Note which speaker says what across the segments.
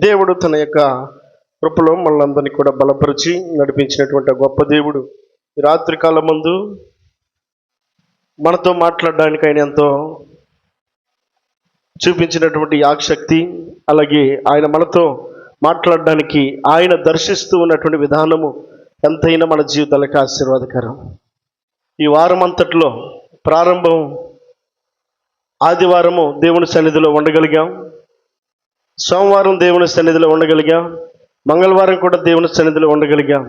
Speaker 1: దేవుడు తన యొక్క కృపలో మనందరినీ కూడా బలపరిచి నడిపించినటువంటి గొప్ప దేవుడు ఈ రాత్రి కాలం ముందు మనతో మాట్లాడడానికి ఆయన ఎంతో చూపించినటువంటి ఆసక్తి అలాగే ఆయన మనతో మాట్లాడడానికి ఆయన దర్శిస్తూ ఉన్నటువంటి విధానము ఎంతైనా మన జీవితాలకు ఆశీర్వాదకరం. ఈ వారం అంతట్లో ప్రారంభం ఆదివారము దేవుని సన్నిధిలో ఉండగలిగాం. సోమవారం దేవుని సన్నిధిలో ఉండగలిగాం మంగళవారం కూడా దేవుని సన్నిధిలో ఉండగలిగాం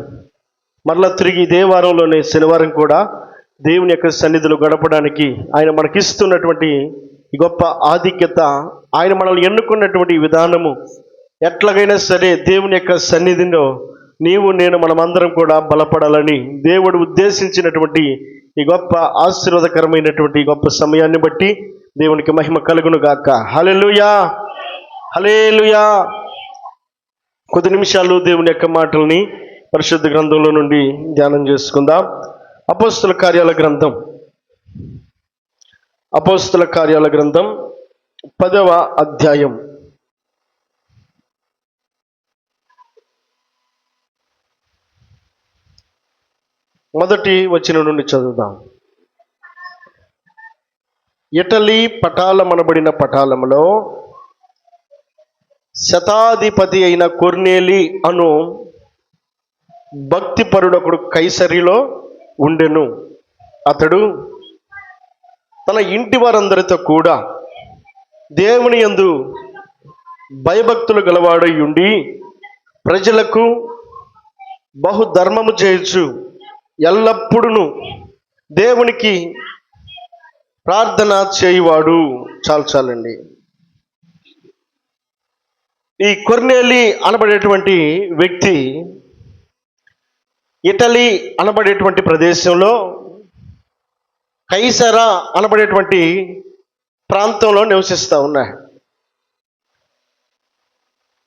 Speaker 1: మరలా తిరిగి ఇదే వారంలోనే శనివారం కూడా దేవుని యొక్క సన్నిధిలో గడపడానికి ఆయన మనకిస్తున్నటువంటి ఈ గొప్ప ఆధిక్యత ఆయన మనల్ని ఎన్నుకున్నటువంటి విధానము ఎట్లాగైనా సరే దేవుని యొక్క సన్నిధిలో నీవు నేను మనమందరం కూడా బలపడాలని దేవుడు ఉద్దేశించినటువంటి ఈ గొప్ప ఆశీర్వాదకరమైనటువంటి గొప్ప సమయాన్ని బట్టి దేవునికి మహిమ కలుగును గాక హలెలుయా హలేలుయా కొద్ది నిమిషాలు దేవుని యొక్క మాటల్ని పరిశుద్ధ గ్రంథంలో నుండి ధ్యానం చేసుకుందాం. అపోస్తుల కార్యాల గ్రంథం. అపోస్తుల కార్యాల గ్రంథం పదవ అధ్యాయం. మొదటి వచ్చిన నుండి చదువుదాం. ఇటలీ పటాలమనబడిన పటాలములో శతాధిపతి అయిన కొర్నేలి అను భక్తిపరుడొకడు కైసరిలో ఉండెను. అతడు తన ఇంటి వారందరితో కూడా దేవుని యందు భయభక్తులు గలవాడై ఉండి ప్రజలకు బహుధర్మము చేయొచ్చు ఎల్లప్పుడూ దేవునికి ప్రార్థన చేయువాడు. చాలు చాలండి. ఈ కొర్నేలి అనబడేటువంటి వ్యక్తి ఇటలీ అనబడేటువంటి ప్రదేశంలో కైసరా అనబడేటువంటి ప్రాంతంలో నివసిస్తూ ఉన్నాడు.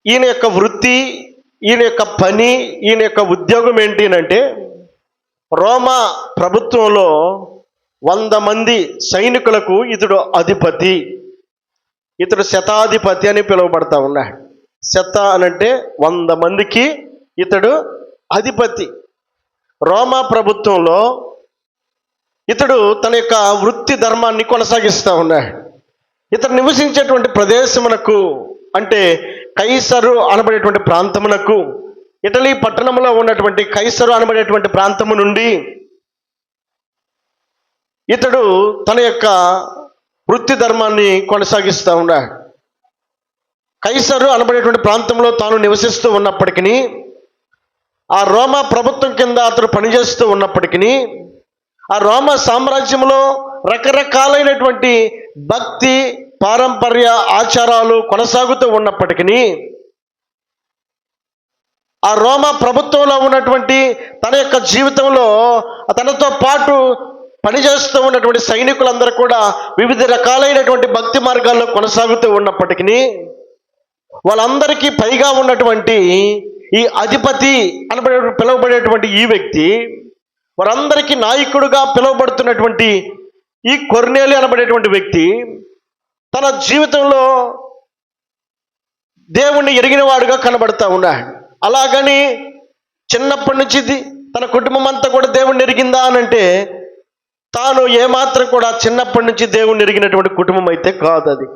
Speaker 1: ఈయన యొక్క వృత్తి ఈయన యొక్క పని ఈయన యొక్క ఉద్యోగం ఏంటి అంటే రోమా ప్రభుత్వంలో వంద మంది సైనికులకు ఇతడు అధిపతి ఇతడు శతాధిపతి అని పిలువబడతా ఉన్నాడు. శత అనంటే వంద మందికి ఇతడు అధిపతి. రోమా ప్రభుత్వంలో ఇతడు తన యొక్క వృత్తి ధర్మాన్ని కొనసాగిస్తూ ఉన్నాడు. ఇతడు నివసించేటువంటి ప్రదేశమునకు అంటే కైసరు అనబడేటువంటి ప్రాంతమునకు ఇటలీ పట్టణంలో ఉన్నటువంటి కైసరు అనబడేటువంటి ప్రాంతము నుండి ఇతడు తన యొక్క వృత్తి ధర్మాన్ని కొనసాగిస్తూ ఉన్నాడు. కైసరు అనబడేటువంటి ప్రాంతంలో తాను నివసిస్తూ ఉన్నప్పటికీ ఆ రోమా ప్రభుత్వం కింద అతడు పనిచేస్తూ ఉన్నప్పటికీ ఆ రోమా సామ్రాజ్యంలో రకరకాలైనటువంటి భక్తి పారంపర్య ఆచారాలు కొనసాగుతూ ఉన్నప్పటికీ ఆ రోమా ప్రభుత్వంలో ఉన్నటువంటి తన యొక్క జీవితంలో తనతో పాటు పనిచేస్తూ ఉన్నటువంటి సైనికులందరూ కూడా వివిధ రకాలైనటువంటి భక్తి మార్గాల్లో కొనసాగుతూ ఉన్నప్పటికీ వాళ్ళందరికీ పైగా ఉన్నటువంటి ఈ అధిపతి అనబడే పిలువబడేటువంటి ఈ వ్యక్తి వారందరికీ నాయకుడుగా పిలువబడుతున్నటువంటి ఈ కొర్నేలి అనబడేటువంటి వ్యక్తి తన జీవితంలో దేవుణ్ణి ఎరిగినవాడుగా కనబడతా ఉన్నాడు అలాగని చిన్నప్పటి నుంచి ఇది తన కుటుంబం అంతా కూడా దేవుణ్ణి ఎరిగిందా అని అంటే తాను ఏమాత్రం కూడా చిన్నప్పటి నుంచి దేవుణ్ణి ఎరిగినటువంటి కుటుంబం అయితే కాదు అది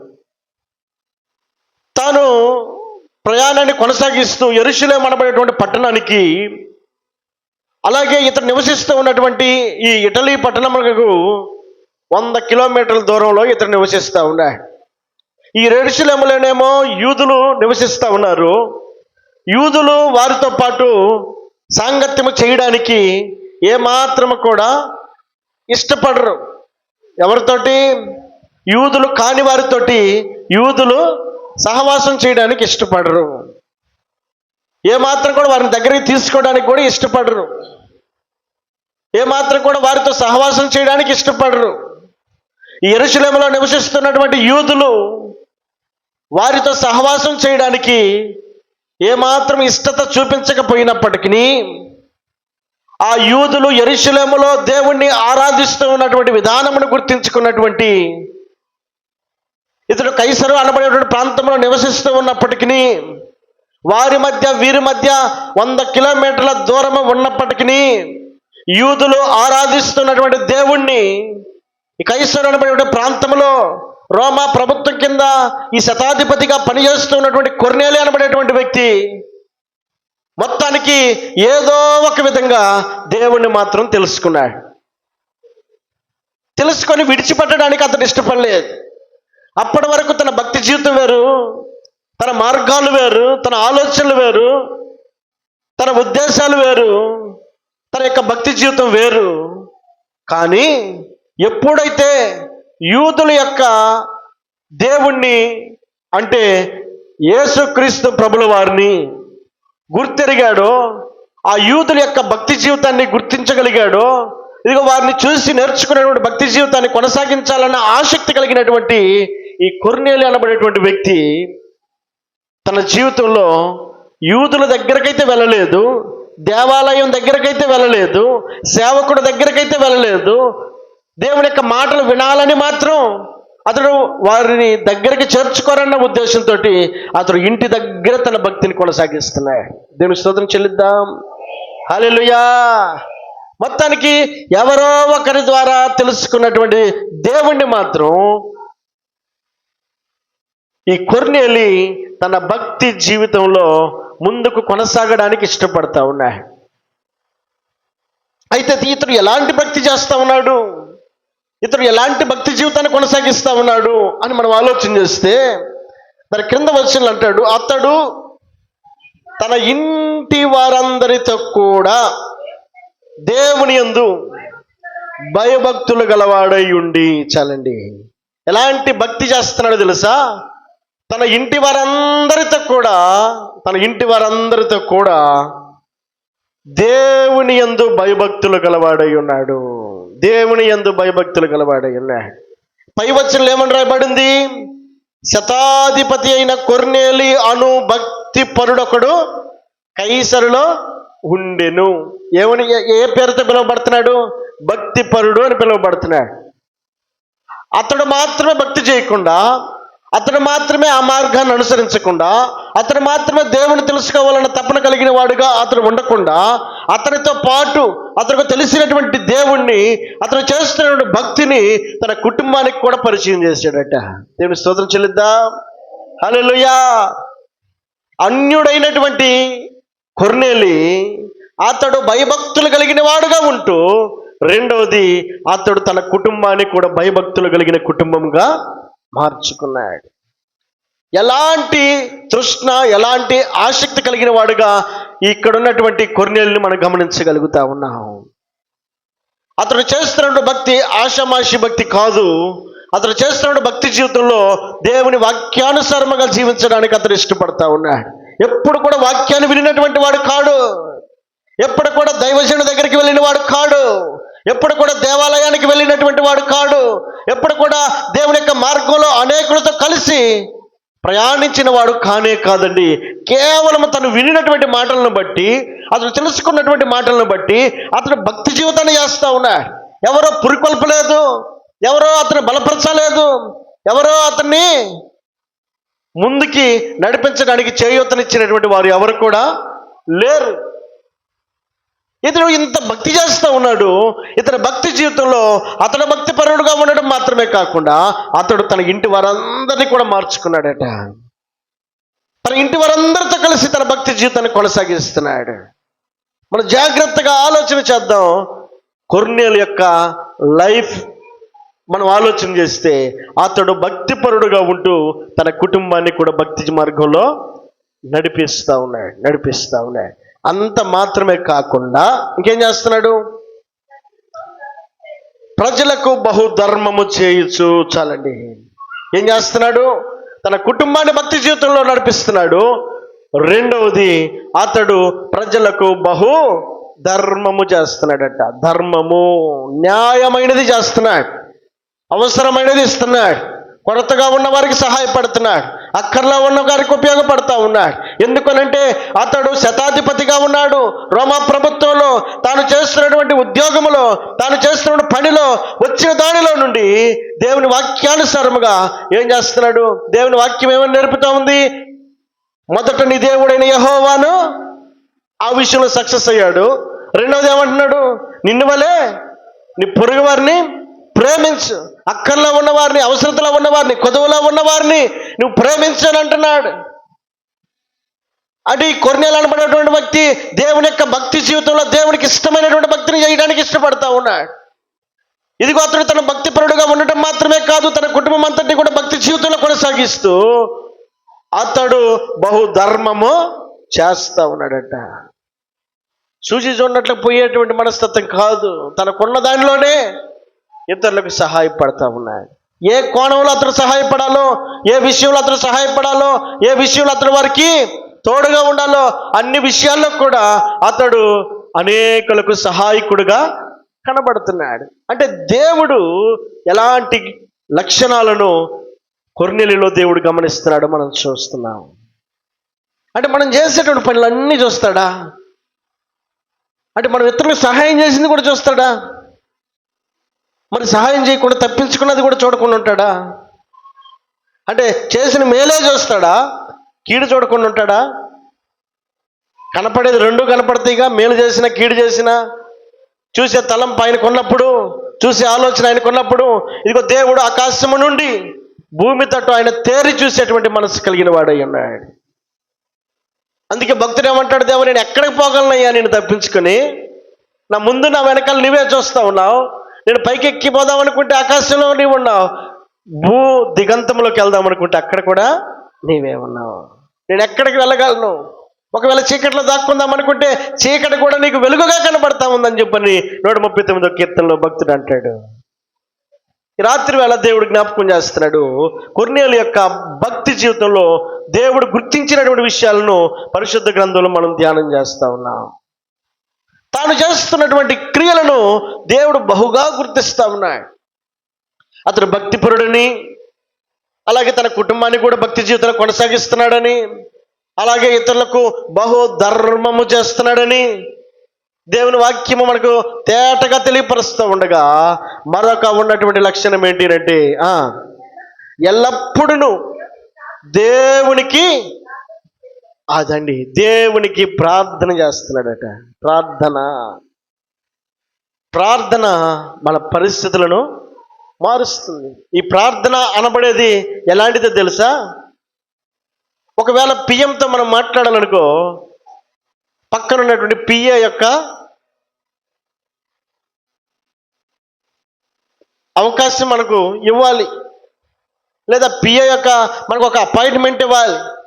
Speaker 1: తాను ప్రయాణాన్ని కొనసాగిస్తూ ఎరుషులేం అనబడేటువంటి పట్టణానికి అలాగే ఇతను నివసిస్తూ ఉన్నటువంటి ఈ ఇటలీ పట్టణములకు వంద కిలోమీటర్ల దూరంలో ఇతను నివసిస్తూ ఉన్నాడు ఈ రెడుశులెములోనేమో యూదులు నివసిస్తూ ఉన్నారు. యూదులు వారితో పాటు సాంగత్యము చేయడానికి ఏమాత్రము కూడా ఇష్టపడరు. ఎవరితోటి? యూదులు కాని వారితోటి యూదులు సహవాసం చేయడానికి ఇష్టపడరు. ఏమాత్రం కూడా వారిని దగ్గరికి తీసుకోవడానికి కూడా ఇష్టపడరు. ఏమాత్రం కూడా వారితో సహవాసం చేయడానికి ఇష్టపడరు. ఈ ఎరుశలేములో నివసిస్తున్నటువంటి యూదులు వారితో సహవాసం చేయడానికి ఏమాత్రం ఇష్టత చూపించకపోయినప్పటికీ ఆ యూదులు ఎరుశలేములో దేవుణ్ణి ఆరాధిస్తూ ఉన్నటువంటి విధానమును గుర్తించుకున్నటువంటి ఇతడు కైసరు అనబడేటువంటి ప్రాంతంలో నివసిస్తూ ఉన్నప్పటికీ వారి మధ్య వీరి మధ్య వంద కిలోమీటర్ల దూరం ఉన్నప్పటికీ యూదులు ఆరాధిస్తున్నటువంటి దేవుణ్ణి ఈ కైసరు అనబడేటువంటి ప్రాంతంలో రోమా ప్రభుత్వం కింద ఈ శతాధిపతిగా పనిచేస్తున్నటువంటి కొర్నేలి అనబడేటువంటి వ్యక్తి మొత్తానికి ఏదో ఒక విధంగా దేవుణ్ణి మాత్రం తెలుసుకున్నాడు. తెలుసుకొని విడిచిపెట్టడానికి అతను ఇష్టపడలేదు. అప్పటి వరకు తన భక్తి జీవితం వేరు తన మార్గాలు వేరు తన ఆలోచనలు వేరు తన ఉద్దేశాలు వేరు తన యొక్క భక్తి జీవితం వేరు. కానీ ఎప్పుడైతే యూదుల యొక్క దేవుణ్ణి అంటే యేసుక్రీస్తు ప్రభుల వారిని గుర్తెరిగాడో ఆ యూదుల యొక్క భక్తి జీవితాన్ని గుర్తించగలిగాడో ఇదిగో వారిని చూసి నేర్చుకునేటువంటి భక్తి జీవితాన్ని కొనసాగించాలన్న ఆసక్తి కలిగినటువంటి ఈ కొర్నేలి అనబడేటువంటి వ్యక్తి తన జీవితంలో యూదుల దగ్గరకైతే వెళ్ళలేదు దేవాలయం దగ్గరకైతే వెళ్ళలేదు సేవకుడు దగ్గరకైతే వెళ్ళలేదు. దేవుని యొక్క మాటలు వినాలని మాత్రం అతడు వారిని దగ్గరికి చేర్చుకోరన్న ఉద్దేశంతో అతడు ఇంటి దగ్గర తన భక్తిని కొనసాగిస్తున్నాడు. దేవుని స్తోత్రం చెల్లిద్దాం. హల్లెలూయా. మొత్తానికి ఎవరో ఒకరి ద్వారా తెలుసుకున్నటువంటి దేవుణ్ణి మాత్రం ఈ కొర్నేలి తన భక్తి జీవితంలో ముందుకు కొనసాగడానికి ఇష్టపడతా ఉన్నాయి అయితే ఇతడు ఎలాంటి భక్తి చేస్తా ఉన్నాడు? ఇతడు ఎలాంటి భక్తి జీవితాన్ని కొనసాగిస్తా ఉన్నాడు? అని మనం ఆలోచన చేస్తే దాని క్రింద వచ్చిన అంటాడు అతడు తన ఇంటి వారందరితో కూడా దేవుని యందు భయభక్తులు గలవాడై ఉండి చాలండి. ఎలాంటి భక్తి చేస్తున్నాడో తెలుసా? తన ఇంటి వారందరితో కూడా తన ఇంటి వారందరితో కూడా దేవుని యందు భయభక్తులు గలవాడై ఉన్నాడు. దేవుని యందు భయభక్తులు గలవాడై ఉన్నాడు. పై వచనంలో ఏమని రాయబడింది? శతాధిపతి అయిన కొర్నేలి అను భక్తి పరుడొకడు కైసరులో ఉండెను. ఏమని ఏ- ఏ పేరుతో పిలువబడుతున్నాడు? భక్తి పరుడు అని పిలువబడుతున్నాడు. అతడు మాత్రమే భక్తి చేయకుండా అతడు మాత్రమే ఆ మార్గాన్ని అనుసరించకుండా అతను మాత్రమే దేవుని తెలుసుకోవాలన్న తపన కలిగిన వాడుగా అతడు ఉండకుండా అతనితో పాటు అతనికి తెలిసినటువంటి దేవుణ్ణి అతను చేస్తున్నటువంటి భక్తిని తన కుటుంబానికి కూడా పరిచయం చేశాడట. దేవుని స్తోత్రం చెల్లిద్దా? హలోయా అన్యుడైనటువంటి కొర్నేలి అతడు భయభక్తులు కలిగిన వాడుగా ఉంటూ రెండవది అతడు తన కుటుంబాన్ని కూడా భయభక్తులు కలిగిన కుటుంబంగా మార్చుకున్నాడు. ఎలాంటి తృష్ణ ఎలాంటి ఆసక్తి కలిగిన వాడుగా ఇక్కడ ఉన్నటువంటి మనం గమనించగలుగుతా ఉన్నాం. అతడు చేస్తున్న భక్తి ఆషమాషి భక్తి కాదు. అతడు చేస్తున్న భక్తి జీవితంలో దేవుని వాక్యానుసారముగా జీవించడానికి అతడు ఇష్టపడతా ఉన్నాడు. ఎప్పుడు కూడా వాక్యాన్ని వినినటువంటి వాడు కాడు. ఎప్పుడు కూడా దైవజన దగ్గరికి వెళ్ళిన వాడు కాడు. ఎప్పుడు కూడా దేవాలయానికి వెళ్ళినటువంటి వాడు కాడు. ఎప్పుడు కూడా దేవుని యొక్క మార్గంలో అనేకులతో కలిసి ప్రయాణించిన వాడు కానే కాదండి. కేవలం తను వినినటువంటి మాటలను బట్టి అతను తెలుసుకున్నటువంటి మాటలను బట్టి అతను భక్తి జీవితాన్ని చేస్తా ఉన్నాడు ఎవరో పురికొల్పలేదు ఎవరో అతను బలపరచలేదు ఎవరో అతన్ని ముందుకి నడిపించడానికి చేయూతనిచ్చినటువంటి వారు ఎవరు కూడా లేరు. ఇతడు ఇంత భక్తి చేస్తూ ఉన్నాడు. ఇతని భక్తి జీవితంలో అతడు భక్తి పరుడుగా ఉండడం మాత్రమే కాకుండా అతడు తన ఇంటి వారందరినీ కూడా మార్చుకున్నాడట. తన ఇంటి వారందరితో కలిసి తన భక్తి జీవితాన్ని కొనసాగిస్తున్నాడు. మనం జాగ్రత్తగా ఆలోచన చేద్దాం. కొర్నేలు యొక్క లైఫ్ మనం ఆలోచన చేస్తే అతడు భక్తిపరుడుగా ఉంటూ తన కుటుంబాన్ని కూడా భక్తి మార్గంలో నడిపిస్తూ ఉన్నాడు నడిపిస్తూ ఉన్నాడు. అంత మాత్రమే కాకుండా ఇంకేం చేస్తున్నాడు? ప్రజలకు బహుధర్మము చేయుచు చాలండి. ఏం చేస్తున్నాడు? తన కుటుంబాన్ని భక్తి జీవితంలో నడిపిస్తున్నాడు. రెండవది అతడు ప్రజలకు బహు ధర్మము చేస్తున్నాడట. ధర్మము న్యాయమైనది చేస్తున్నాడు. అవసరమైనది ఇస్తున్నాడు. కొరతగా ఉన్న వారికి సహాయపడుతున్నాడు. అక్కర్లో ఉన్న వారికి ఉపయోగపడతా ఉన్నాడు. ఎందుకనంటే అతడు శతాధిపతిగా ఉన్నాడు. రోమా ప్రభుత్వంలో తాను చేస్తున్నటువంటి ఉద్యోగములో తాను చేస్తున్న పనిలో వచ్చిన దానిలో నుండి దేవుని వాక్యానుసారముగా ఏం చేస్తున్నాడు? దేవుని వాక్యం ఏమని నేర్పుతా ఉంది? మొదట నీ దేవుడైన యహోవాను ఆ విషయంలో సక్సెస్ అయ్యాడు. రెండవది ఏమంటున్నాడు? నిన్ను వలే నీ పొరుగు వారిని ప్రేమించు. అక్కర్లో ఉన్నవారిని అవసరతలో ఉన్నవారిని కొదవలో ఉన్నవారిని నువ్వు ప్రేమించని అంటున్నాడు. అంటే ఈ కొర్నేలు అనబడేటువంటి వ్యక్తి దేవుని యొక్క భక్తి జీవితంలో దేవునికి ఇష్టమైనటువంటి భక్తిని చేయడానికి ఇష్టపడతా ఉన్నాడు. ఇదిగో అతడు తన భక్తిపరుడుగా ఉండటం మాత్రమే కాదు తన కుటుంబం అంతటి కూడా భక్తి జీవితంలో కొనసాగిస్తూ అతడు బహు ధర్మము చేస్తా ఉన్నాడట. సూచి చూడనట్లు పోయేటువంటి మనస్తత్వం కాదు. తనకున్న దానిలోనే ఇతరులకు సహాయపడతా ఉన్నాడు ఏ కోణంలో అతడు సహాయపడాలో ఏ విషయంలో అతడు సహాయపడాలో ఏ విషయంలో అతను వారికి తోడుగా ఉండాలో అన్ని విషయాల్లో కూడా అతడు అనేకులకు సహాయకుడుగా కనబడుతున్నాడు. అంటే దేవుడు ఎలాంటి లక్షణాలను కొర్నెలిలో దేవుడు గమనిస్తున్నాడు మనం చూస్తున్నాం. అంటే మనం చేసేటువంటి పనులన్నీ చూస్తాడా? అంటే మనం ఇతరులకు సహాయం చేసింది కూడా చూస్తాడా? మరి సహాయం చేయకుండా తప్పించుకున్నది కూడా చూడకుండా ఉంటాడా? అంటే చేసిన మేలే చూస్తాడా? కీడు చూడకుండా ఉంటాడా? కనపడేది రెండు కనపడతాయిగా మేలు చేసిన కీడు చేసిన. చూసే తలం పైన కొన్నప్పుడు చూసే ఆలోచన ఆయన కొన్నప్పుడు ఇదిగో దేవుడు ఆకాశము నుండి భూమి తట్టు ఆయన తేరి చూసేటువంటి మనసు కలిగిన వాడై ఉన్నాడు. అందుకే భక్తుడు ఏమంటాడు దేవ నేను ఎక్కడికి పోగలనయ్యా నేను తప్పించుకొని నా ముందు నా వెనకాల నువ్వే చూస్తా ఉన్నావు. నేను పైకి ఎక్కిపోదాం అనుకుంటే ఆకాశంలో నీవు ఉన్నావు. భూ దిగంతంలోకి వెళ్దాం అనుకుంటే అక్కడ కూడా నీవే ఉన్నావు. నేను ఎక్కడికి వెళ్ళగలను? ఒకవేళ చీకట్లో దాక్కుందాం అనుకుంటే చీకటి కూడా నీకు వెలుగుగా కనబడతా ఉందని చెప్పని నూట ముప్పై తొమ్మిదో కీర్తనలో భక్తుడు అంటాడు. రాత్రి వేళ దేవుడు జ్ఞాపకం చేస్తున్నాడు. కొన్నేలు యొక్క భక్తి జీవితంలో దేవుడు గుర్తించినటువంటి విషయాలను పరిశుద్ధ గ్రంథంలో మనం ధ్యానం చేస్తా ఉన్నాం. తాను చేస్తున్నటువంటి క్రియలను దేవుడు బహుగా గుర్తిస్తా ఉన్నాడు. అతడు భక్తిపరుడని అలాగే తన కుటుంబాన్ని కూడా భక్తి జీవితంలో కొనసాగిస్తున్నాడని అలాగే ఇతరులకు బహు ధర్మము చేస్తున్నాడని దేవుని వాక్యము మనకు తేటగా తెలియపరుస్తూ ఉండగా మరొక ఉన్నటువంటి లక్షణం ఏంటినంటే ఎల్లప్పుడూ దేవునికి అదండి దేవునికి ప్రార్థన చేస్తున్నాడట. ప్రార్థన. ప్రార్థన మన పరిస్థితులను మారుస్తుంది. ఈ ప్రార్థన అనబడేది ఎలాంటిదో తెలుసా? ఒకవేళ పిఎంతో మనం మాట్లాడాలనుకో పక్కన ఉన్నటువంటి పిఏ యొక్క అవకాశం మనకు ఇవ్వాలి. లేదా పిఏ యొక్క మనకు ఒక అపాయింట్మెంట్ ఇవ్వాలి.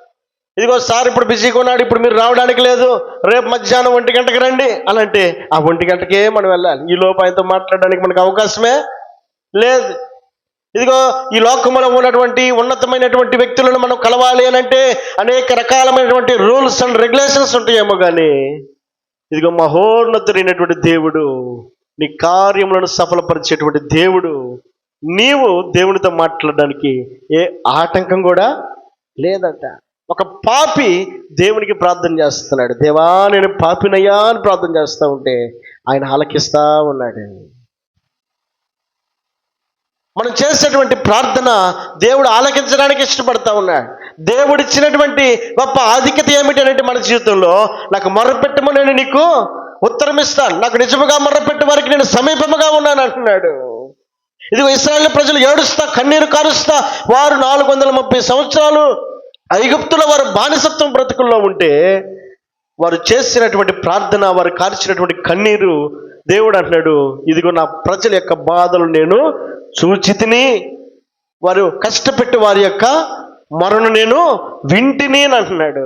Speaker 1: ఇదిగో సార్ ఇప్పుడు బిజీగా ఉన్నాడు ఇప్పుడు మీరు రావడానికి లేదు. రేపు మధ్యాహ్నం ఒంటి గంటకి రండి అలాంటి అంటే ఆ ఒంటి గంటకే మనం వెళ్ళాలి. ఈ లోపు ఆయనతో మాట్లాడడానికి మనకు అవకాశమే లేదు. ఇదిగో ఈ లోకంలో ఉన్నటువంటి ఉన్నతమైనటువంటి వ్యక్తులను మనం కలవాలి అని అంటే అనేక రకాలమైనటువంటి రూల్స్ అండ్ రెగ్యులేషన్స్ ఉంటాయేమో కానీ ఇదిగో మహోన్నతుడైనటువంటి దేవుడు నీ కార్యములను సఫలపరిచేటువంటి దేవుడు నీవు దేవునితో మాట్లాడడానికి ఏ ఆటంకం కూడా లేదంట. ఒక పాపి దేవునికి ప్రార్థన చేస్తున్నాడు. దేవా నేను పాపినయ్యా అని ప్రార్థన చేస్తూ ఉంటే ఆయన ఆలకిస్తా ఉన్నాడు. మనం చేసేటువంటి ప్రార్థన దేవుడు ఆలకించడానికి ఇష్టపడతా ఉన్నాడు. దేవుడు ఇచ్చినటువంటి గొప్ప ఆధిక్యత ఏమిటంటే మన జీవితంలో? నాకు మొర్రపెట్టమని నేను నీకు ఉత్తరం ఇస్తాను నాకు నిజముగా మొర్రపెట్టే వారికి నేను సమీపముగా ఉన్నాను అంటున్నాడు. ఇది ఇస్రాయేల్ ప్రజలు ఏడుస్తా కన్నీరు కారుస్తా వారు నాలుగు వందల ముప్పై సంవత్సరాలు ఐగుప్తుల వారు బానిసత్వం బ్రతుకుల్లో ఉంటే వారు చేసినటువంటి ప్రార్థన వారు కార్చినటువంటి కన్నీరు దేవుడు అంటున్నాడు ఇదిగో నా ప్రజల యొక్క బాధలు నేను చూచితిని వారు కష్టపెట్టి వారి యొక్క మరణ నేను వింటిని అని అంటున్నాడు.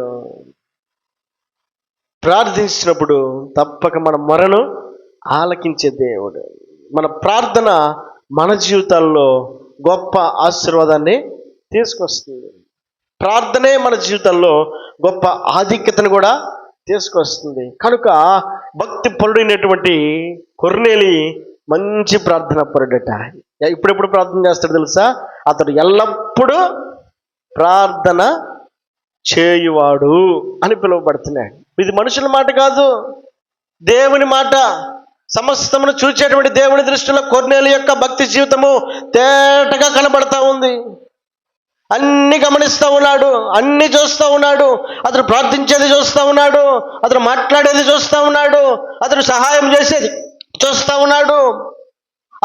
Speaker 1: ప్రార్థించినప్పుడు తప్పక మన మరణం ఆలకించే దేవుడు. మన ప్రార్థన మన జీవితాల్లో గొప్ప ఆశీర్వాదాన్ని తీసుకొస్తుంది. ప్రార్థనే మన జీవితంలో గొప్ప ఆధిక్యతను కూడా తీసుకొస్తుంది. కనుక భక్తి పరుడైనటువంటి కొర్నేలి మంచి ప్రార్థన పరుడట. ఇప్పుడెప్పుడు ప్రార్థన చేస్తాడు తెలుసా? అతడు ఎల్లప్పుడూ ప్రార్థన చేయువాడు అని పిలువబడుతున్నాడు ఇది మనుషుల మాట కాదు దేవుని మాట. సమస్తమును చూచేటువంటి దేవుని దృష్టిలో కొర్నేలు యొక్క భక్తి జీవితము తేటగా కనబడతా ఉంది. అన్ని గమనిస్తూ ఉన్నాడు అన్ని చూస్తూ ఉన్నాడు అతను ప్రార్థించేది చూస్తూ ఉన్నాడు అతను మాట్లాడేది చూస్తూ ఉన్నాడు అతను సహాయం చేసేది చూస్తూ ఉన్నాడు.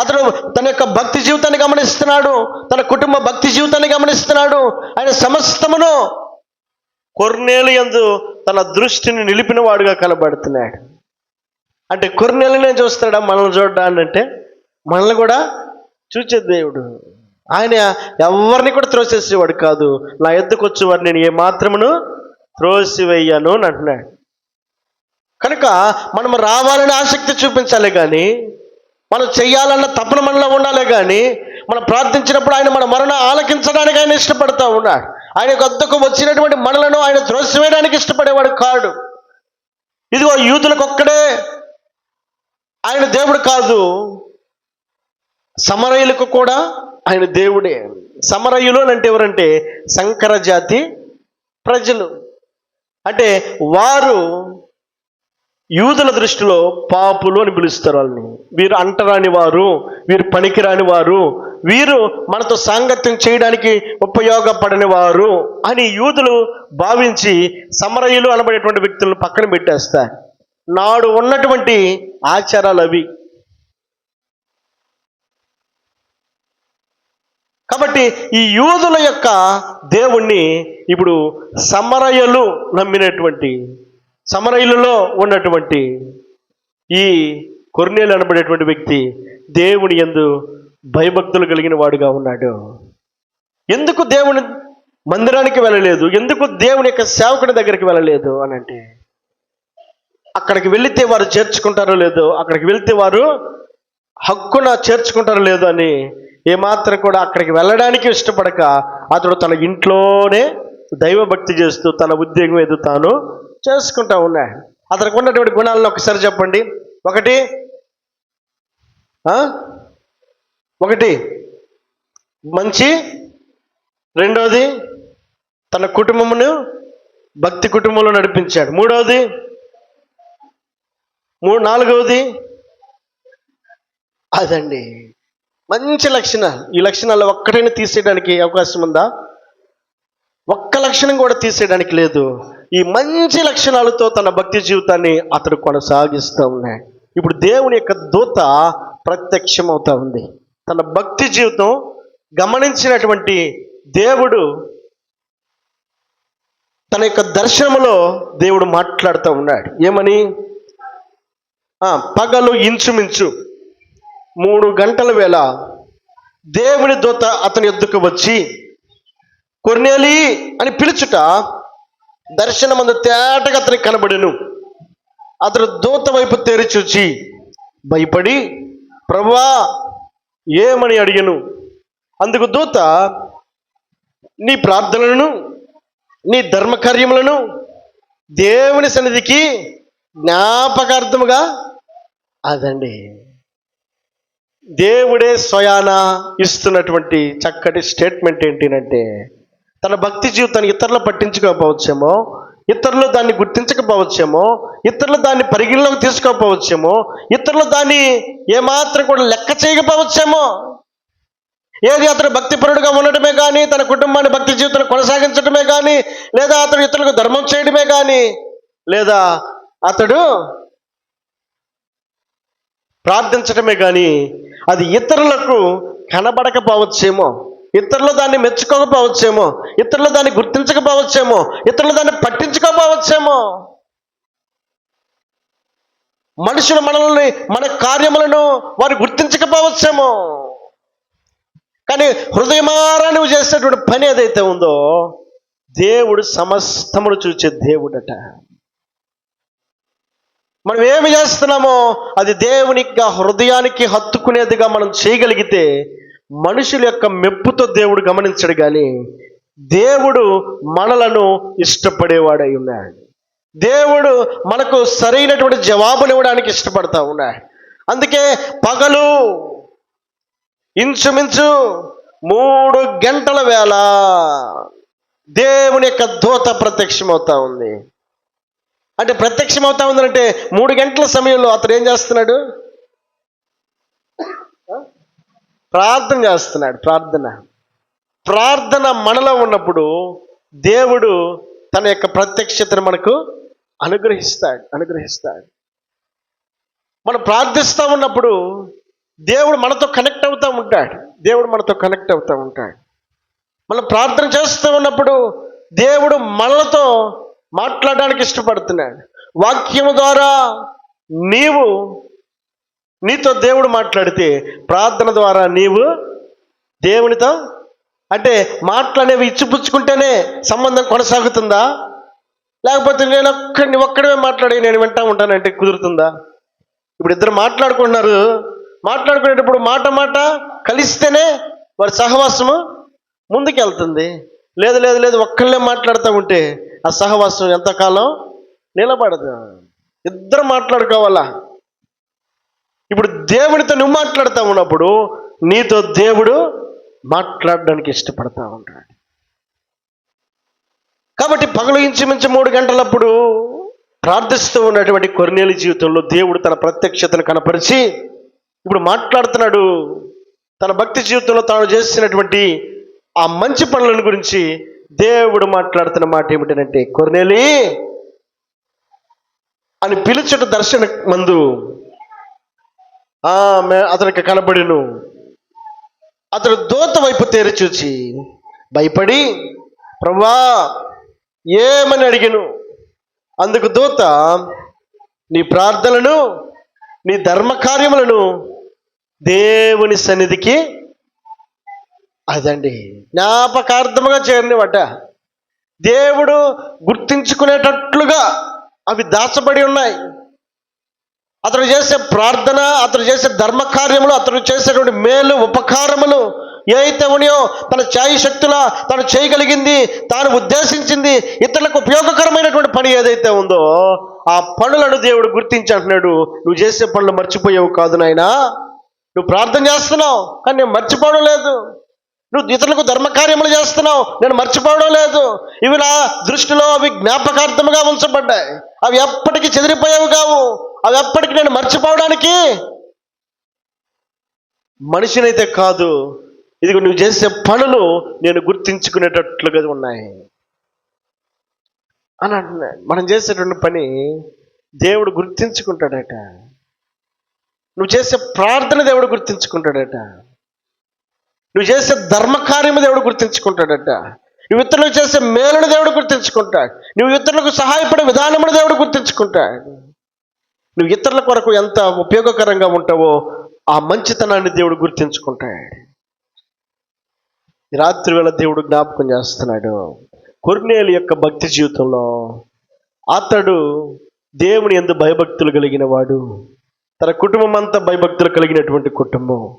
Speaker 1: అతను తన యొక్క భక్తి జీవితాన్ని గమనిస్తున్నాడు తన కుటుంబ భక్తి జీవితాన్ని గమనిస్తున్నాడు. ఆయన సమస్తమును కొర్నేలు యందు తన దృష్టిని నిలిపిన వాడుగా కనబడుతున్నాడు. అంటే కొర్నేలునే చూస్తాడా మనల్ని చూడ్డాన్ని అంటే మనల్ని కూడా చూచే దేవుడు. ఆయన ఎవరిని కూడా త్రోసేసేవాడు కాదు. నా ఎద్దుకు వచ్చేవాడు నేను ఏ మాత్రమును త్రోసివేయను అని అంటున్నాడు. కనుక మనం రావాలని ఆసక్తి చూపించాలి కానీ మనం చేయాలన్న తపన మనలో ఉండాలి కానీ మనం ప్రార్థించినప్పుడు ఆయన మన మరణ ఆలకించడానికి ఆయన ఇష్టపడతా ఉన్నాడు. ఆయన వద్దకు వచ్చినటువంటి మనలను ఆయన త్రోసివేయడానికి ఇష్టపడేవాడు కాడు. ఇదిగో యూతులకు ఒక్కడే ఆయన దేవుడు కాదు. సమరయులకు కూడా ఆయన దేవుడే. సమరయులు అని అంటే ఎవరంటే సంకర జాతి ప్రజలు. అంటే వారు యూదుల దృష్టిలో పాపులు అని పిలుస్తారు వాళ్ళని. వీరు అంటరాని వారు వీరు పనికిరాని వారు వీరు మనతో సాంగత్యం చేయడానికి ఉపయోగపడని వారు అని యూదులు భావించి సమరయులు అనబడేటువంటి వ్యక్తులను పక్కన పెట్టేస్తారు. నాడు ఉన్నటువంటి ఆచారాలు అవి. కాబట్టి ఈ యూదుల యొక్క దేవుణ్ణి ఇప్పుడు సమరయులు నమ్మినటువంటి సమరయులలో ఉన్నటువంటి ఈ కొర్నేలు అనబడేటువంటి వ్యక్తి దేవుని ఎందు భయభక్తులు కలిగిన వాడుగా ఉన్నాడు. ఎందుకు దేవుని మందిరానికి వెళ్ళలేదు? ఎందుకు దేవుని యొక్క సేవకుని దగ్గరికి వెళ్ళలేదు అని అంటే అక్కడికి వెళితే వారు చేర్చుకుంటారో లేదో అక్కడికి వెళితే వారు హక్కున చేర్చుకుంటారో లేదో అని ఏమాత్రం కూడా అక్కడికి వెళ్ళడానికి ఇష్టపడక అతడు తన ఇంట్లోనే దైవభక్తి చేస్తూ తన ఉద్యోగం ఏదో తాను చేసుకుంటా ఉన్నాడు అతనికి ఉన్నటువంటి గుణాలను ఒకసారి చెప్పండి. ఒకటి ఒకటి మంచి. రెండవది తన కుటుంబమును భక్తి కుటుంబంలో నడిపించాడు. మూడవది మూడు నాలుగవది అదండి. మంచి లక్షణాలు. ఈ లక్షణాలు ఒక్కటైనా తీసేయడానికి అవకాశం ఉందా? ఒక్క లక్షణం కూడా తీసేయడానికి లేదు. ఈ మంచి లక్షణాలతో తన భక్తి జీవితాన్ని అతడు కొనసాగిస్తూ ఉన్నాడు. ఇప్పుడు దేవుని యొక్క దూత ప్రత్యక్షమవుతా ఉంది. తన భక్తి జీవితం గమనించినటువంటి దేవుడు తన యొక్క దర్శనంలో దేవుడు మాట్లాడుతూ ఉన్నాడు. ఏమని? పగలు ఇంచుమించు మూడు గంటల వేళ దేవుని దూత అతని ఎద్దుకు వచ్చి కొర్నేలి అని పిలుచుట దర్శనమందు తేటగా అతనికి కనబడెను. అతడు దూత వైపు తెరిచూచి భయపడి ప్రభా ఏమని అడిగను? అందుకు దూత నీ ప్రార్థనలను నీ ధర్మకార్యములను దేవుని సన్నిధికి జ్ఞాపకార్థముగా అదండి. దేవుడే స్వయాన ఇస్తున్నటువంటి చక్కటి స్టేట్మెంట్ ఏంటినంటే తన భక్తి జీవితాన్ని ఇతరులు పట్టించుకోకపోవచ్చేమో ఇతరులు దాన్ని గుర్తించకపోవచ్చేమో ఇతరులు దాన్ని పరిగణలోకి తీసుకోకపోవచ్చేమో ఇతరులు దాన్ని ఏమాత్రం కూడా లెక్క చేయకపోవచ్చేమో. ఏది అతడు భక్తిపరుడుగా ఉండటమే కానీ తన కుటుంబాన్ని భక్తి జీవితాన్ని కొనసాగించడమే కానీ లేదా అతడు ఇతరులకు ధర్మం చేయడమే కానీ లేదా అతడు ప్రార్థించడమే కానీ అది ఇతరులకు కనబడకపోవచ్చేమో ఇతరులు దాన్ని మెచ్చుకోకపోవచ్చేమో ఇతరులు దాన్ని గుర్తించకపోవచ్చేమో ఇతరులు దాన్ని పట్టించుకోకపోవచ్చేమో. మనుషులు మనల్ని మన కార్యములను వారు గుర్తించకపోవచ్చేమో. కానీ హృదయమారా నువ్వు చేసేటువంటి పని ఏదైతే ఉందో దేవుడు సమస్తమును చూచే దేవుడట. మనం ఏమి చేస్తున్నామో అది దేవునిగా హృదయానికి హత్తుకునేదిగా మనం చేయగలిగితే మనుషుల యొక్క మెప్పుతో దేవుడు గమనించడు కానీ దేవుడు మనలను ఇష్టపడేవాడై ఉన్నాడు. దేవుడు మనకు సరైనటువంటి జవాబులు ఇవ్వడానికి ఇష్టపడతా ఉన్నాడు. అందుకే పగలు ఇంచుమించు మూడు గంటల వేళ దేవుని యొక్క దూత ప్రత్యక్షమవుతా ఉంది. అంటే ప్రత్యక్షం అవుతా ఉందంటే మూడు గంటల సమయంలో అతడు ఏం చేస్తున్నాడు? ప్రార్థన చేస్తున్నాడు ప్రార్థన. ప్రార్థన మనలో ఉన్నప్పుడు దేవుడు తన యొక్క ప్రత్యక్షతను మనకు అనుగ్రహిస్తాడు అనుగ్రహిస్తాడు. మనం ప్రార్థిస్తూ ఉన్నప్పుడు దేవుడు మనతో కనెక్ట్ అవుతూ ఉంటాడు దేవుడు మనతో కనెక్ట్ అవుతూ ఉంటాడు. మనం ప్రార్థన చేస్తూ ఉన్నప్పుడు దేవుడు మనలతో మాట్లాడడానికి ఇష్టపడుతున్నాడు. వాక్యం ద్వారా నీవు నీతో దేవుడు మాట్లాడితే ప్రార్థన ద్వారా నీవు దేవునితో అంటే మాటలనేవి ఇచ్చిపుచ్చుకుంటేనే సంబంధం కొనసాగుతుందా? లేకపోతే నేను ఒక్కడిని ఒక్కడే మాట్లాడి నేను వింటా ఉంటానంటే కుదురుతుందా? ఇప్పుడు ఇద్దరు మాట్లాడుకుంటున్నారు. మాట్లాడుకునేటప్పుడు మాట మాట కలిస్తేనే వారి సహవాసము ముందుకెళ్తుంది. లేదు లేదు లేదు ఒక్కళ్ళే మాట్లాడుతూ ఉంటే ఆ సహవాసం ఎంతకాలం నిలబడదు. ఇద్దరు మాట్లాడుకోవాలా? ఇప్పుడు దేవునితో నువ్వు మాట్లాడుతూ ఉన్నప్పుడు నీతో దేవుడు మాట్లాడడానికి ఇష్టపడతా ఉంటాడు. కాబట్టి పగలు ఇంచుమించు మూడు గంటలప్పుడు ప్రార్థిస్తూ ఉన్నటువంటి కొర్నేలి జీవితంలో దేవుడు తన ప్రత్యక్షతను కనపరిచి ఇప్పుడు మాట్లాడుతున్నాడు. తన భక్తి జీవితంలో తాను చేసినటువంటి ఆ మంచి పనులను గురించి దేవుడు మాట్లాడుతున్న మాట ఏమిటంటే కొరనేలి అని పిలుచుట దర్శన మందు. ఆ మే- అతనికి కనబడిను. అతడు దూత వైపు తేరి చూచి భయపడి ప్రభా ఏమని అడిగాను? అందుకు దూత నీ ప్రార్థనలను నీ ధర్మ కార్యములను దేవుని సన్నిధికి అదండి. జ్ఞాపకార్థముగా చేరినవట దేవుడు గుర్తించుకునేటట్లుగా అవి దాచబడి ఉన్నాయి. అతడు చేసే ప్రార్థన అతడు చేసే ధర్మకార్యములు అతడు చేసేటువంటి మేలు ఉపకారములు ఏ అయితే ఉన్నాయో తన ఛాయి శక్తుల తను చేయగలిగింది తాను ఉద్దేశించింది ఇతరులకు ఉపయోగకరమైనటువంటి పని ఏదైతే ఉందో ఆ పనులను దేవుడు గుర్తించి అంటున్నాడు నువ్వు చేసే పనులు మర్చిపోయావు కాదు నాయనా. నువ్వు ప్రార్థన చేస్తున్నావు కానీ నేను మర్చిపోవడం లేదు. నువ్వు ఇతరులకు ధర్మకార్యములు చేస్తున్నావు. నేను మర్చిపోవడం లేదు. ఇవి నా దృష్టిలో అవి జ్ఞాపకార్థముగా ఉంచబడ్డాయి. అవి ఎప్పటికీ చెదిరిపోయేవి కావు. అవి ఎప్పటికీ నేను మర్చిపోవడానికి మనిషినైతే కాదు. ఇదిగో నువ్వు చేసే పనులు నేను గుర్తించుకునేటట్లుగా ఉన్నాయి. అని అంటున్నాడు మనం చేసేటువంటి పని దేవుడు గుర్తించుకుంటాడట. నువ్వు చేసే ప్రార్థన దేవుడు గుర్తించుకుంటాడట. నువ్వు చేసే ధర్మకార్యము దేవుడు గుర్తించుకుంటాడట. నువ్వు ఇతరులకు చేసే మేలును దేవుడు గుర్తించుకుంటాడు నువ్వు ఇతరులకు సహాయపడే విధానమును దేవుడు గుర్తించుకుంటాడు నువ్వు ఇతరుల కొరకు ఎంత ఉపయోగకరంగా ఉంటావో ఆ మంచితనాన్ని దేవుడు గుర్తించుకుంటాడు రాత్రి వేళ దేవుడు జ్ఞాపకం చేస్తున్నాడు. కొర్నేలు యొక్క భక్తి జీవితంలో అతడు దేవుని ఎందు భయభక్తులు కలిగిన వాడు. తన కుటుంబం అంతా భయభక్తులు కలిగినటువంటి కుటుంబం.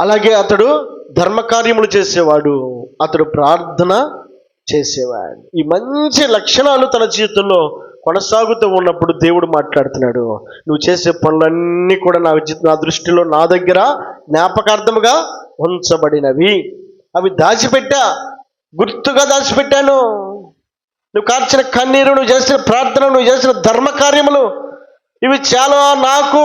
Speaker 1: అలాగే అతడు ధర్మకార్యములు చేసేవాడు అతడు ప్రార్థన చేసేవాడు. ఈ మంచి లక్షణాలు తన జీవితంలో కొనసాగుతూ ఉన్నప్పుడు దేవుడు మాట్లాడుతున్నాడు నువ్వు చేసే పనులన్నీ కూడా నా నా దృష్టిలో నా దగ్గర జ్ఞాపకార్థముగా ఉంచబడినవి. అవి దాచిపెట్టా గుర్తుగా దాచిపెట్టాను. నువ్వు కార్చిన కన్నీరు నువ్వు చేసిన ప్రార్థన నువ్వు చేసిన ధర్మ కార్యములు ఇవి చాలా నాకు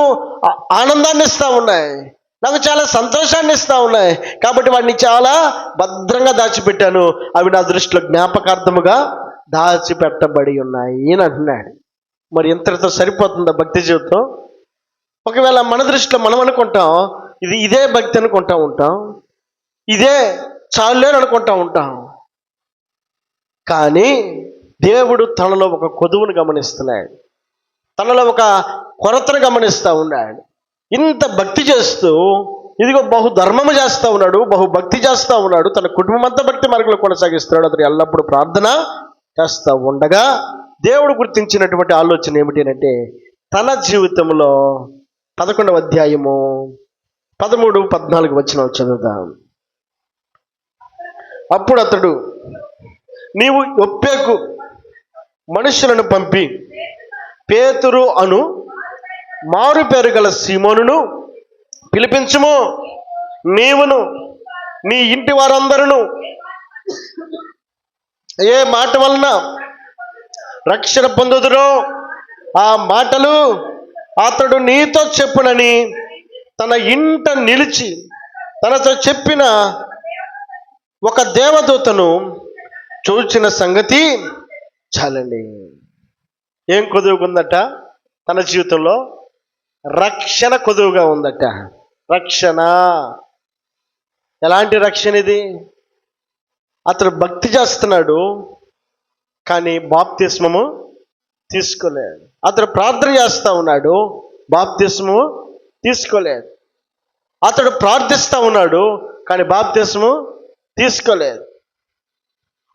Speaker 1: ఆనందాన్ని ఇస్తూ ఉన్నాయి. నాకు చాలా సంతోషాన్ని ఇస్తూ ఉన్నాయి. కాబట్టి వాడిని చాలా భద్రంగా దాచిపెట్టాను. అవి నా దృష్టిలో జ్ఞాపకార్థముగా దాచిపెట్టబడి ఉన్నాయి అని అంటున్నాడు. మరి ఇంతటితో సరిపోతుందా భక్తి జీవితం? ఒకవేళ మన దృష్టిలో మనం అనుకుంటాం ఇది ఇదే భక్తి అనుకుంటా ఉంటాం ఇదే చాలులేని అనుకుంటా ఉంటాం. కానీ దేవుడు తనలో ఒక కొదువును గమనిస్తున్నాడు. తనలో ఒక కొరతను గమనిస్తూ ఉన్నాడు. ఇంత భక్తి చేస్తూ ఇదిగో బహు ధర్మము చేస్తూ ఉన్నాడు బహు భక్తి చేస్తూ ఉన్నాడు తన కుటుంబం అంతా భక్తి మార్గంలో కొనసాగిస్తున్నాడు. అతను ఎల్లప్పుడూ ప్రార్థన చేస్తూ ఉండగా దేవుడు గుర్తించినటువంటి ఆలోచన ఏమిటి అంటే తన జీవితంలో పదకొండవ అధ్యాయము పదమూడు పద్నాలుగు వచ్చిన చదువుదాం. అప్పుడు అతడు నీవు ఒప్పేకు మనుషులను పంపి పేతురు అను మారు పేరు గల సీమోనును పిలిపించుము. నీవును నీ ఇంటి వారందరూ ఏ మాట వలన రక్షణ పొందుదురో ఆ మాటలు అతడు నీతో చెప్పునని తన ఇంట నిలిచి తనతో చెప్పిన ఒక దేవదూతను చూచిన సంగతి చాలండి. ఏం కుదురుకుందట తన జీవితంలో? రక్షణ కొదువుగా ఉందట. రక్షణ. ఎలాంటి రక్షణ ఇది? అతడు భక్తి చేస్తున్నాడు కానీ బాప్తిస్మము తీసుకోలేదు. అతడు ప్రార్థన చేస్తా ఉన్నాడు బాప్తిస్మము తీసుకోలేదు. అతడు ప్రార్థిస్తా ఉన్నాడు కానీ బాప్తిస్మము తీసుకోలేదు.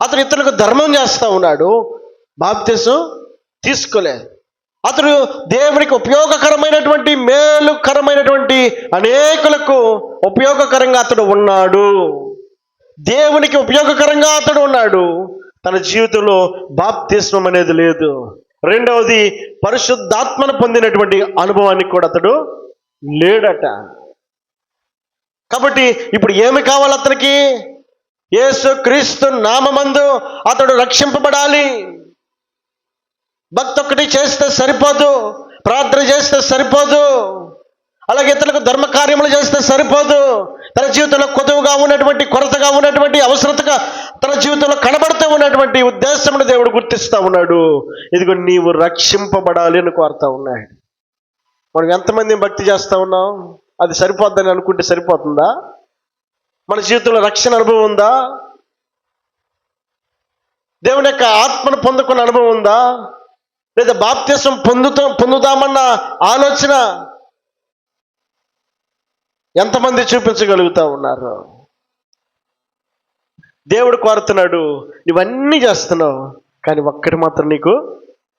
Speaker 1: అతడు ఇతరులకు ధర్మం చేస్తా ఉన్నాడు బాప్తిసం తీసుకోలేదు. అతడు దేవునికి ఉపయోగకరమైనటువంటి మేలుకరమైనటువంటి అనేకులకు ఉపయోగకరంగా అతడు ఉన్నాడు. దేవునికి ఉపయోగకరంగా అతడు ఉన్నాడు. తన జీవితంలో బాప్తిస్మం అనేది లేదు. రెండవది పరిశుద్ధాత్మను పొందినటువంటి అనుభవానికి కూడా అతడు లేడట. కాబట్టి ఇప్పుడు ఏమి కావాలి అతనికి? యేసు క్రీస్తు నామమందు అతడు రక్షింపబడాలి. భక్తి ఒక్కటి చేస్తే సరిపోదు ప్రార్థన చేస్తే సరిపోదు అలాగే ఇతరులకు ధర్మ కార్యములు చేస్తే సరిపోదు తన జీవితంలో కొదువుగా ఉన్నటువంటి కొరతగా ఉన్నటువంటి అవసరతగా తన జీవితంలో కనబడుతూ ఉన్నటువంటి ఉద్దేశమును దేవుడు గుర్తిస్తా ఉన్నాడు. ఇదిగో నీవు రక్షింపబడాలి అని కోరుతా ఉన్నాడు. మనం ఎంతమంది భక్తి చేస్తూ ఉన్నాం? అది సరిపోద్దని అనుకుంటే సరిపోతుందా? మన జీవితంలో రక్షణ అనుభవం ఉందా? దేవుని యొక్క ఆత్మను పొందుకున్న అనుభవం ఉందా? లేదా బాప్త్యసం పొందుతాం పొందుదామన్న ఆలోచన ఎంతమంది చూపించగలుగుతా ఉన్నారు? దేవుడు కోరుతున్నాడు ఇవన్నీ చేస్తున్నావు కానీ ఒక్కటి మాత్రం నీకు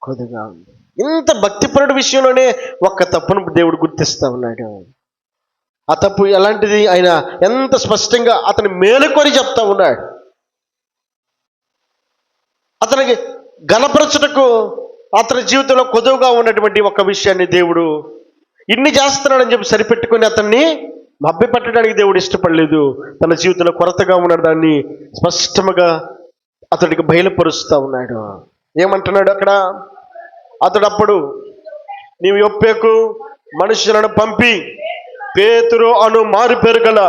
Speaker 1: కొద్దిగా ఉంది. ఇంత భక్తిపరుడు విషయంలోనే ఒక్క తప్పును దేవుడు గుర్తిస్తా ఉన్నాడు. ఆ తప్పు ఎలాంటిది? ఆయన ఎంత స్పష్టంగా అతని మేలుకొని చెప్తా ఉన్నాడు. అతనికి గణపరచుటకు అతని జీవితంలో కొదువుగా ఉన్నటువంటి ఒక విషయాన్ని దేవుడు ఇన్ని చేస్తున్నాడని చెప్పి సరిపెట్టుకుని అతన్ని మభ్య పెట్టడానికి దేవుడు ఇష్టపడలేదు. తన జీవితంలో కొరతగా ఉన్న దాన్ని స్పష్టముగా అతడికి బయలుపరుస్తూ ఉన్నాడు. ఏమంటున్నాడు అక్కడ? అతడు అప్పుడు నీవు ఒప్పేకు మనుషులను పంపి పేతురు అను మారు పేరు గల